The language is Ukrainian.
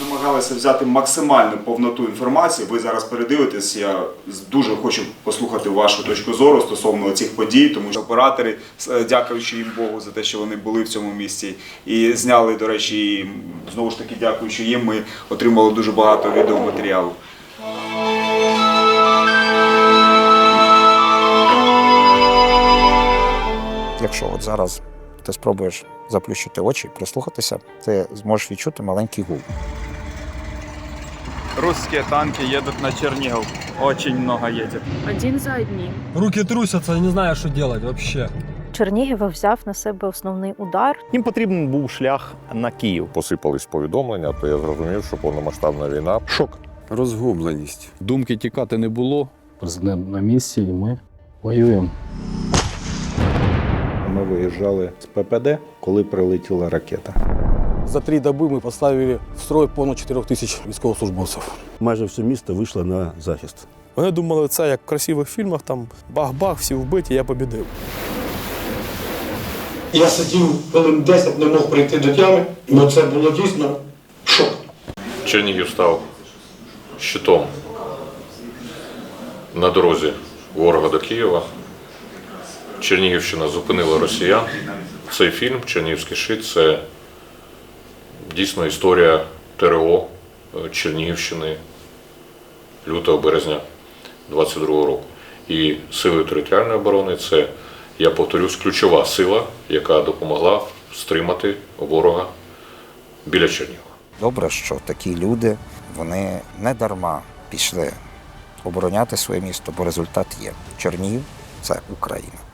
Намагалися взяти максимальну повноту інформації. Ви зараз передивитесь. Я дуже хочу послухати вашу точку зору стосовно цих подій, тому що оператори, е, дякуючи їм Богу за те, що вони були в цьому місці, і зняли, до речі, і, знову ж таки, дякуючи їм, ми отримали дуже багато відеоматеріалу. Якщо от зараз ти спробуєш заплющити очі, прислухатися, ти зможеш відчути маленький гул. Русские танки едут на Чернигов. Очень много едет. Один за одним. Руки трусятся, не знаю, що делать вообще. Чернігів взяв на себе основний удар. Їм потрібен був шлях на Київ. посипались повідомлення, то я зрозумів, що повномасштабна війна. Шок. Розгубленість. Думки тікати не було. Президент на місці, і ми воюємо. Ми виїжджали з ППД, коли прилетіла ракета. За три доби ми поставили в строй понад 4 тисяч військовослужбовців. Майже все місто вийшло на захист. Вони думали, це як в красивих фільмах, там бах-бах, всі вбиті, я побідив. Я сидів хвилин 10, не мог прийти до тями, бо це було дійсно шок. Чернігів став щитом на дорозі ворога до Києва. Чернігівщина зупинила росіян. Цей фільм Чернігівський щит це дійсно історія ТРО е, Чернігівщини лютого березня 22 року. І сили територіальної оборони це, я повторюсь, ключова сила, яка допомогла стримати ворога біля Чернігова. Добре, що такі люди вони не дарма пішли обороняти своє місто, бо результат є. Чернігів це Україна.